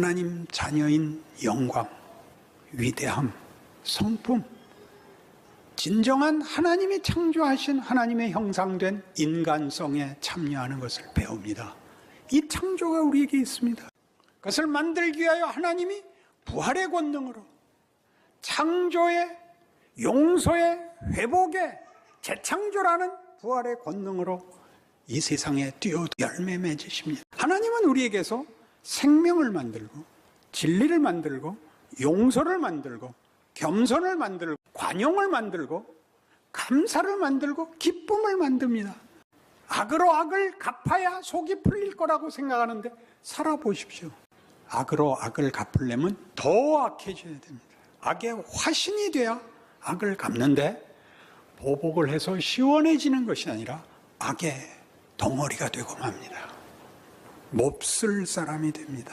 하나님 자녀인 영광, 위대함, 성품, 진정한 하나님이 창조하신 하나님의 형상된 인간성에 참여하는 것을 배웁니다. 이 창조가 우리에게 있습니다. 그것을 만들기 위하여 하나님이 부활의 권능으로 창조의 용서의 회복의 재창조라는 부활의 권능으로 이 세상에 뛰어 열매 맺으십니다. 하나님은 우리에게서 생명을 만들고 진리를 만들고 용서를 만들고 겸손을 만들고 관용을 만들고 감사를 만들고 기쁨을 만듭니다. 악으로 악을 갚아야 속이 풀릴 거라고 생각하는데 살아보십시오. 악으로 악을 갚으려면 더 악해져야 됩니다. 악의 화신이 돼야 악을 갚는데 보복을 해서 시원해지는 것이 아니라 악의 덩어리가 되고 맙니다. 몹쓸 사람이 됩니다.